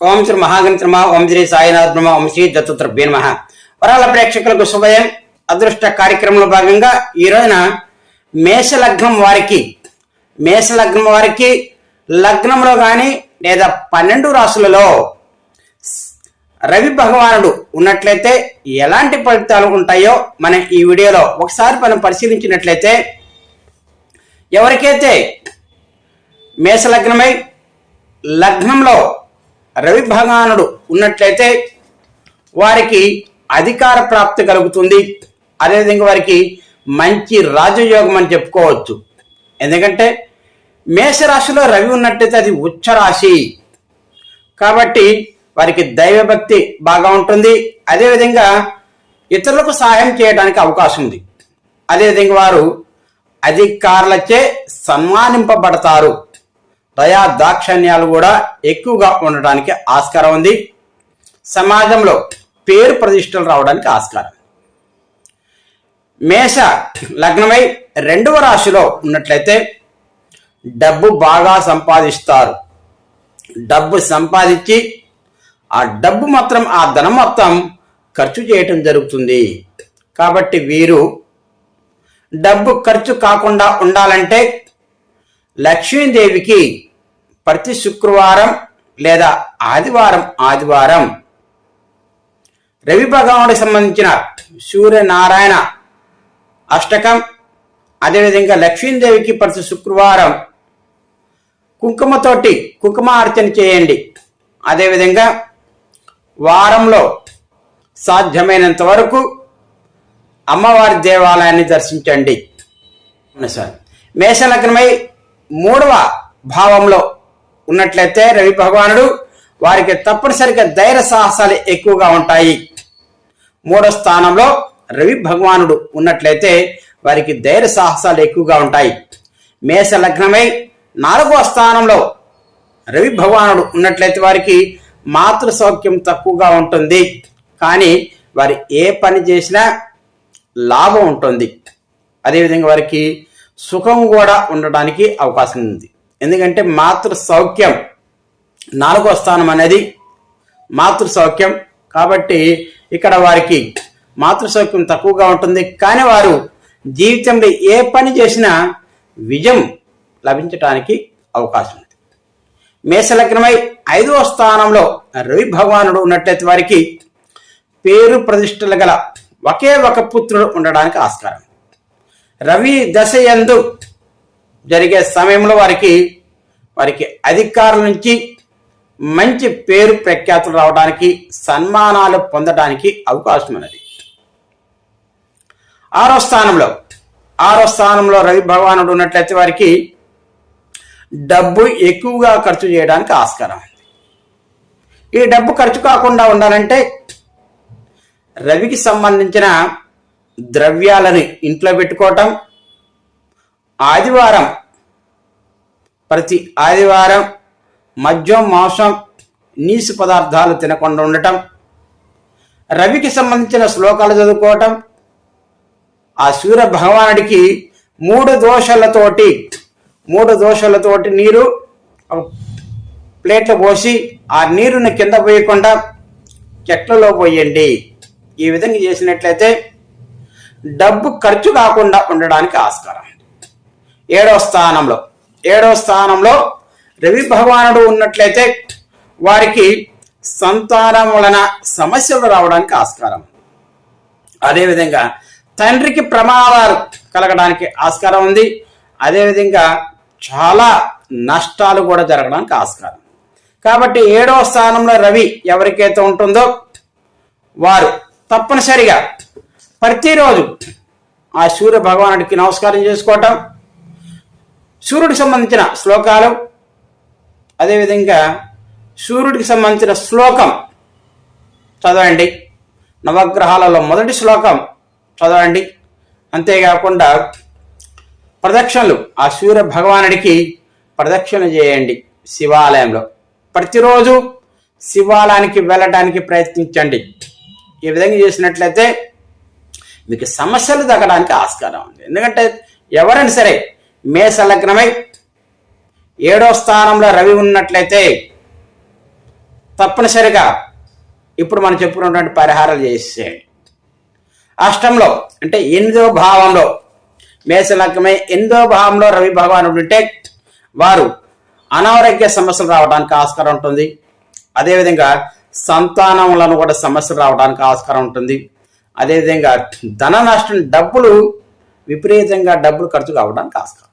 ఓం శ్రీ మహాగణిత్రమ ఓం శ్రీ సాయినాథ్ బ్రహ్మ ఓం శ్రీ దత్తుత్రభ్య నమ. వరాల ప్రేక్షకులకు శుభయం. అదృష్ట కార్యక్రమంలో భాగంగా ఈ రోజున మేష లగ్నం వారికి మేష లగ్నం వారికి లగ్నంలో కానీ లేదా పన్నెండు రాసులలో రవి భగవానుడు ఉన్నట్లయితే ఎలాంటి ఫలితాలు ఉంటాయో మనం ఈ వీడియోలో ఒకసారి మనం పరిశీలించినట్లయితే ఎవరికైతే మేషలగ్నమై లగ్నంలో రవి భగవానుడు ఉన్నట్లయితే వారికి అధికార ప్రాప్తి కలుగుతుంది. అదేవిధంగా వారికి మంచి రాజయోగం అని చెప్పుకోవచ్చు. ఎందుకంటే మేషరాశిలో రవి ఉన్నట్టయితే అది ఉచ్చరాశి. కాబట్టి వారికి దైవభక్తి బాగా ఉంటుంది. అదేవిధంగా ఇతరులకు సహాయం చేయడానికి అవకాశం ఉంది. అదేవిధంగా వారు అధికారులచే సన్మానింపబడతారు. దయా దాక్షణ్యాలు కూడా ఎక్కువగా ఉండడానికి ఆస్కారం ఉంది. సమాజంలో పేరు ప్రతిష్టలు రావడానికి ఆస్కారం. మేష లగ్నమై రెండవ రాశిలో ఉన్నట్లయితే డబ్బు బాగా సంపాదిస్తారు. డబ్బు సంపాదించి ఆ డబ్బు మాత్రం ఆ ధనం మొత్తం ఖర్చు చేయటం జరుగుతుంది. కాబట్టి వీరు డబ్బు ఖర్చు కాకుండా ఉండాలంటే లక్ష్మీదేవికి ప్రతి శుక్రవారం లేదా ఆదివారం ఆదివారం. రవి భగవానుడికి సంబంధించిన సూర్యనారాయణ అష్టకం అదేవిధంగా లక్ష్మీదేవికి ప్రతి శుక్రవారం కుంకుమతోటి కుంకుమార్చన చేయండి. అదేవిధంగా వారంలో సాధ్యమైనంత వరకు అమ్మవారి దేవాలయాన్ని దర్శించండి. అవును సార్? మేషలగ్నమై మూడవ భావంలో ఉన్నట్లయితే రవి భగవానుడు వారికి తప్పనిసరిగా ధైర్య సాహసాలు ఎక్కువగా ఉంటాయి. మూడో స్థానంలో రవి భగవానుడు ఉన్నట్లయితే వారికి ధైర్య సాహసాలు ఎక్కువగా ఉంటాయి. మేష లగ్నమై నాలుగో స్థానంలో రవి భగవానుడు ఉన్నట్లయితే వారికి మాతృ సౌఖ్యం తక్కువగా ఉంటుంది. కానీ వారి ఏ పని చేసినా లాభం ఉంటుంది. అదేవిధంగా వారికి సుఖం కూడా ఉండడానికి అవకాశం ఉంది. ఎందుకంటే మాతృ సౌఖ్యం నాలుగో స్థానం అనేది మాతృ సౌఖ్యం కాబట్టి ఇక్కడ వారికి మాతృ సౌఖ్యం తక్కువగా ఉంటుంది. కానీ వారు జీవితంలో ఏ పని చేసినా విజయం లభించటానికి అవకాశం ఉంది. మేషలగ్నమై ఐదవ స్థానంలో రవి భగవానుడు ఉన్నట్లయితే వారికి పేరు ప్రతిష్టలు గల ఒకే ఒక పుత్రుడు ఉండడానికి ఆస్కారం రవి దశ ఎందు జరిగే సమయంలో వారికి వారికి అధికారుల నుంచి మంచి పేరు ప్రఖ్యాతులు రావడానికి సన్మానాలు పొందడానికి అవకాశం ఉన్నది. ఆరో స్థానంలో ఆరో స్థానంలో రవి భగవానుడు ఉన్నట్లయితే వారికి డబ్బు ఎక్కువగా ఖర్చు చేయడానికి ఆస్కారం. ఉంది ఈ డబ్బు ఖర్చు కాకుండా ఉండాలంటే రవికి సంబంధించిన ద్రవ్యాలను ఇంట్లో పెట్టుకోవటం ఆదివారం ప్రతి ఆదివారం మద్యం మాంసం నీసు పదార్థాలు తినకుండా ఉండటం రవికి సంబంధించిన శ్లోకాలు చదువుకోవటం ఆ సూర్య భగవానుడికి మూడు దోషలతోటి మూడు దోషలతోటి నీరు ప్లేట్లు ప్లేట్లో పోసి ఆ నీరుని కింద పోయకుండా చెట్లలో పోయండి. ఈ విధంగా చేసినట్లయితే డబ్బు ఖర్చు కాకుండా ఉండడానికి ఆస్కారం. ఏడవ స్థానంలో. ఏడవ స్థానంలో రవి భగవానుడు ఉన్నట్లయితే వారికి సంతానం వలన సమస్యలు రావడానికి ఆస్కారం. అదేవిధంగా తండ్రికి ప్రమాదాలు కలగడానికి ఆస్కారం ఉంది. అదేవిధంగా చాలా నష్టాలు కూడా జరగడానికి ఆస్కారం. కాబట్టి ఏడవ స్థానంలో రవి ఎవరికైతే ఉంటుందో వారు తప్పనిసరిగా ప్రతిరోజు ఆ సూర్య భగవానుడికి నమస్కారం చేసుకోవటం సూర్యుడికి సంబంధించిన శ్లోకాలు. అదేవిధంగా సూర్యుడికి సంబంధించిన శ్లోకం చదవండి. నవగ్రహాలలో మొదటి శ్లోకం చదవండి. అంతేకాకుండా ప్రదక్షిణలు ఆ సూర్య భగవానుడికి ప్రదక్షిణ చేయండి శివాలయంలో. ప్రతిరోజు శివాలయానికి వెళ్ళడానికి ప్రయత్నించండి. ఈ విధంగా చేసినట్లయితే మీకు సమస్యలు తగ్గడానికి ఆస్కారం ఉంది. ఎందుకంటే ఎవరైనా సరే మేష లగ్నమై ఏడో స్థానంలో రవి ఉన్నట్లయితే తప్పనిసరిగా ఇప్పుడు మనం చెప్పుకున్నటువంటి పరిహారాలు చేసేయండి. అష్టంలో అంటే ఎనిమిదో భావంలో మేషలగ్నమై ఎనిమిదో భావంలో రవి భగవాన్ ఉంటే వారు అనారోగ్య సమస్యలు రావడానికి ఆస్కారం ఉంటుంది. అదేవిధంగా సంతానంలో కూడా సమస్యలు రావడానికి ఆస్కారం ఉంటుంది. అదేవిధంగా ధన నష్టం డబ్బులు విపరీతంగా డబ్బులు ఖర్చు కావడానికి ఆస్కారం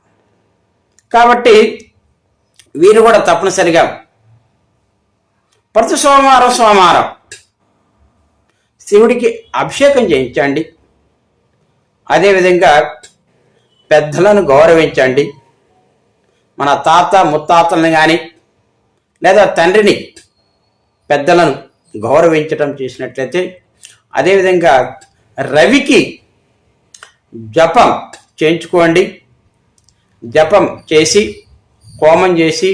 కాబట్టి వీరు కూడా తప్పనిసరిగా ప్రతి సోమవారం సోమవారం శివుడికి అభిషేకం చేయించండి. అదేవిధంగా పెద్దలను గౌరవించండి. మన తాత ముత్తాతలను కానీ లేదా తండ్రిని పెద్దలను గౌరవించటం చేసినట్లయితే అదేవిధంగా రవికి జపం చేయించుకోండి. జపం చేసి హోమం చేసి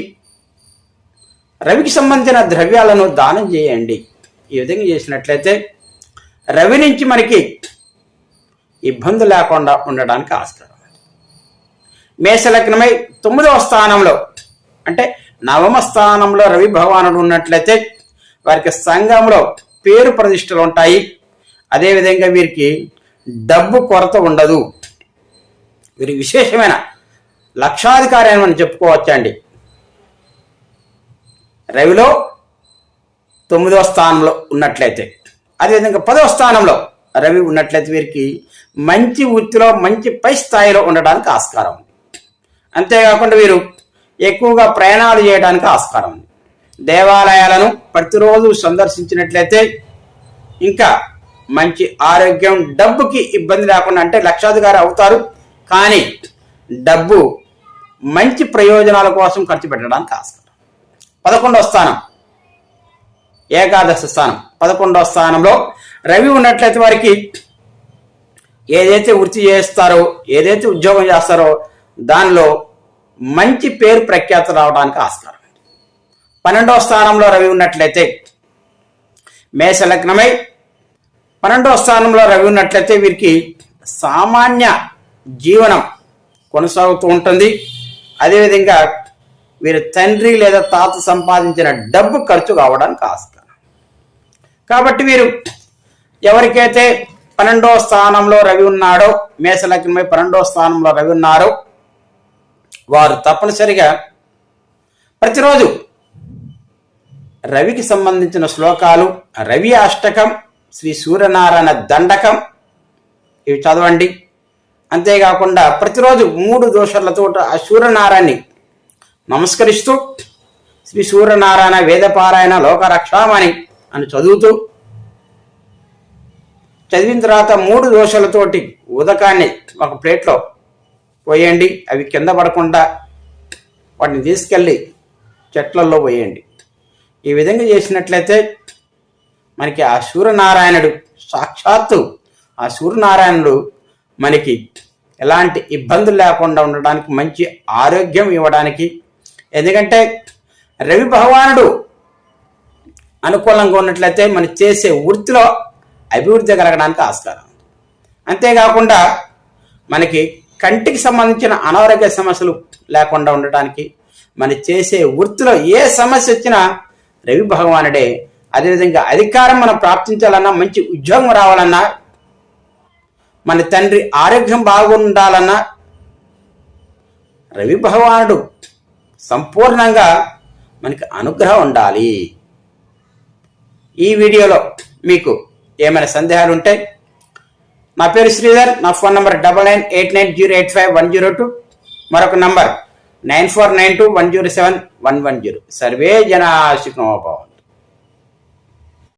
రవికి సంబంధించిన ద్రవ్యాలను దానం చేయండి. ఈ విధంగా చేసినట్లయితే రవి నుంచి మనకి ఇబ్బంది లేకుండా ఉండడానికి ఆస్కారం. మేషలగ్నమై తొమ్మిదవ స్థానంలో అంటే నవమ స్థానంలో రవి భగవానుడు ఉన్నట్లయితే వారికి సంఘంలో పేరు ప్రతిష్టలు ఉంటాయి. అదేవిధంగా వీరికి డబ్బు కొరత ఉండదు. వీరి విశేషమైన లక్షాధికారి అని మనం చెప్పుకోవచ్చండి. రవిలో తొమ్మిదవ స్థానంలో ఉన్నట్లయితే అదేవిధంగా పదవ స్థానంలో రవి ఉన్నట్లయితే వీరికి మంచి వృత్తిలో మంచి పై స్థాయిలో ఉండడానికి ఆస్కారం. ఉంది అంతేకాకుండా వీరు ఎక్కువగా ప్రయాణాలు చేయడానికి ఆస్కారం. ఉంది దేవాలయాలను ప్రతిరోజు సందర్శించినట్లయితే ఇంకా మంచి ఆరోగ్యం డబ్బుకి ఇబ్బంది లేకుండా అంటే లక్షాధికారి అవుతారు. కానీ డబ్బు మంచి ప్రయోజనాల కోసం ఖర్చు పెట్టడానికి ఆస్కారం పదకొండవ స్థానం. ఏకాదశ స్థానం. పదకొండవ స్థానంలో రవి ఉన్నట్లయితే వారికి ఏదైతే వృత్తి చేస్తారో ఏదైతే ఉద్యోగం చేస్తారో దానిలో మంచి పేరు ప్రఖ్యాత రావడానికి ఆస్కారం పన్నెండవ స్థానంలో రవి ఉన్నట్లయితే మేష లగ్నమై పన్నెండవ స్థానంలో రవి ఉన్నట్లయితే వీరికి సామాన్య జీవనం కొనసాగుతూ ఉంటుంది. అదేవిధంగా వీరి తండ్రి లేదా తాత సంపాదించిన డబ్బు ఖర్చు కావడానికి ఆస్కారం. కాబట్టి వీరు ఎవరికైతే పన్నెండో స్థానంలో రవి ఉన్నాడో మేషలగ్నమై పన్నెండో స్థానంలో రవి ఉన్నారో వారు తప్పనిసరిగా ప్రతిరోజు రవికి సంబంధించిన శ్లోకాలు రవి అష్టకం శ్రీ సూర్యనారాయణ దండకం ఇవి చదవండి. అంతేకాకుండా ప్రతిరోజు మూడు దోషాలతో ఆ సూర్యనారాయణని నమస్కరిస్తూ శ్రీ సూర్యనారాయణ వేదపారాయణ లోకరక్షామణి అని చదువుతూ చదివిన తర్వాత మూడు దోశలతోటి ఉదకాన్ని ఒక ప్లేట్లో పోయండి. అవి కింద పడకుండా వాటిని తీసుకెళ్ళి చెట్లల్లో పోయండి. ఈ విధంగా చేసినట్లయితే మనకి ఆ సూర్యనారాయణుడు సాక్షాత్తు ఆ సూర్యనారాయణుడు మనకి ఎలాంటి ఇబ్బందులు లేకుండా ఉండడానికి మంచి ఆరోగ్యం ఇవ్వడానికి. ఎందుకంటే రవి భగవానుడు అనుకూలంగా ఉన్నట్లయితే మనం చేసే వృత్తిలో అభివృద్ధి కలగడానికి ఆస్కారం. అంతేకాకుండా మనకి కంటికి సంబంధించిన అనారోగ్య సమస్యలు లేకుండా ఉండటానికి మనం చేసే వృత్తిలో ఏ సమస్య వచ్చినా రవి భగవానుడే అదేవిధంగా అధికారం మనం ప్రాప్తించాలన్నా మంచి ఉద్యోగం రావాలన్నా మన తండ్రి ఆరోగ్యం బాగుండాలన్నా రవి భగవానుడు సంపూర్ణంగా మనకి అనుగ్రహం ఉండాలి. ఈ వీడియోలో మీకు ఏమైనా సందేహాలు ఉంటే నా పేరు శ్రీధర్ నా phone number double nine eight nine zero eight five one zero two మరొక number nine four nine two one zero seven one one zero. Survey జనా సుఖమోభవం